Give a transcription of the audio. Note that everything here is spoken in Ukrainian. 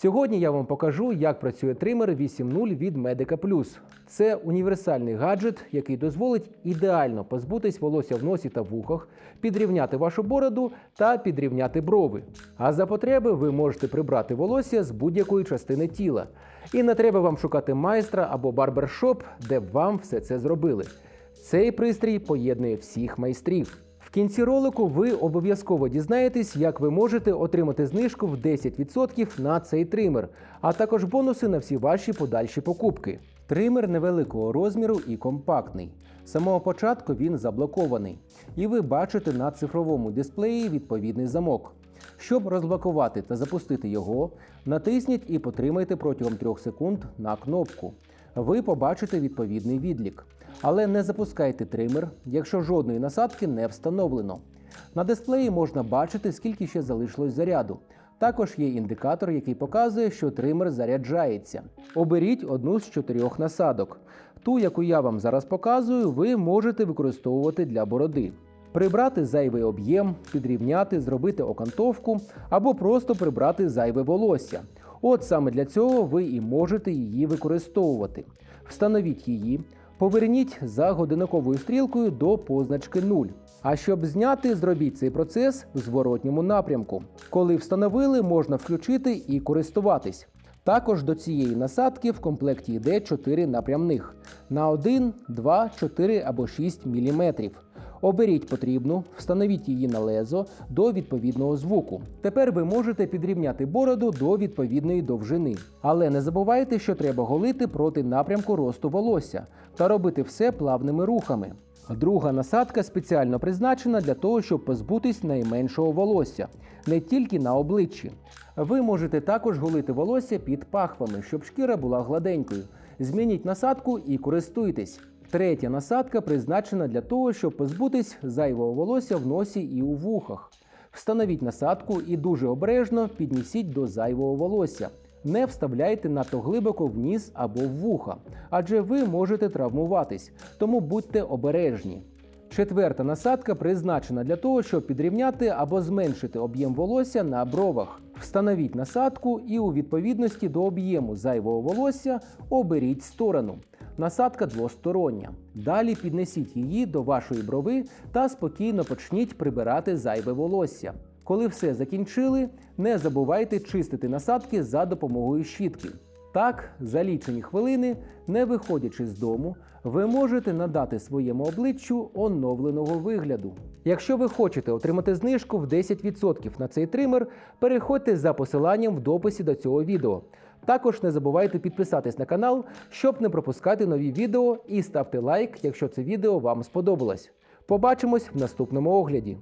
Сьогодні я вам покажу, як працює тример 8.0 від Medica. Це універсальний гаджет, який дозволить ідеально позбутись волосся в носі та вухах, підрівняти вашу бороду та підрівняти брови. А за потреби ви можете прибрати волосся з будь-якої частини тіла. І не треба вам шукати майстра або барбершоп, де б вам все це зробили. Цей пристрій поєднує всіх майстрів. В кінці ролику ви обов'язково дізнаєтесь, як ви можете отримати знижку в 10% на цей тример, а також бонуси на всі ваші подальші покупки. Тример невеликого розміру і компактний. З самого початку він заблокований, і ви бачите на цифровому дисплеї відповідний замок. Щоб розблокувати та запустити його, натисніть і потримайте протягом 3 секунд на кнопку. Ви побачите відповідний відлік. Але не запускайте тример, якщо жодної насадки не встановлено. На дисплеї можна бачити, скільки ще залишилось заряду. Також є індикатор, який показує, що тример заряджається. Оберіть одну з чотирьох насадок. Ту, яку я вам зараз показую, ви можете використовувати для бороди. Прибрати зайвий об'єм, підрівняти, зробити окантовку або просто прибрати зайве волосся. От саме для цього ви і можете її використовувати. Встановіть її, поверніть за годинниковою стрілкою до позначки 0. А щоб зняти, зробіть цей процес в зворотньому напрямку. Коли встановили, можна включити і користуватись. Також до цієї насадки в комплекті йде 4 напрямних на 1, 2, 4 або 6 мм. Оберіть потрібну, встановіть її на лезо до відповідного звуку. Тепер ви можете підрівняти бороду до відповідної довжини. Але не забувайте, що треба голити проти напрямку росту волосся та робити все плавними рухами. Друга насадка спеціально призначена для того, щоб позбутись найменшого волосся, не тільки на обличчі. Ви можете також голити волосся під пахвами, щоб шкіра була гладенькою. Змініть насадку і користуйтесь. Третя насадка призначена для того, щоб позбутись зайвого волосся в носі і у вухах. Встановіть насадку і дуже обережно піднісіть до зайвого волосся. Не вставляйте надто глибоко в ніс або в вуха, адже ви можете травмуватись, тому будьте обережні. Четверта насадка призначена для того, щоб підрівняти або зменшити об'єм волосся на бровах. Встановіть насадку і у відповідності до об'єму зайвого волосся оберіть сторону. Насадка двостороння. Далі піднесіть її до вашої брови та спокійно почніть прибирати зайве волосся. Коли все закінчили, не забувайте чистити насадки за допомогою щітки. Так, за лічені хвилини, не виходячи з дому, ви можете надати своєму обличчю оновленого вигляду. Якщо ви хочете отримати знижку в 10% на цей тример, переходьте за посиланням в дописі до цього відео. Також не забувайте підписатись на канал, щоб не пропускати нові відео, і ставте лайк, якщо це відео вам сподобалось. Побачимось в наступному огляді.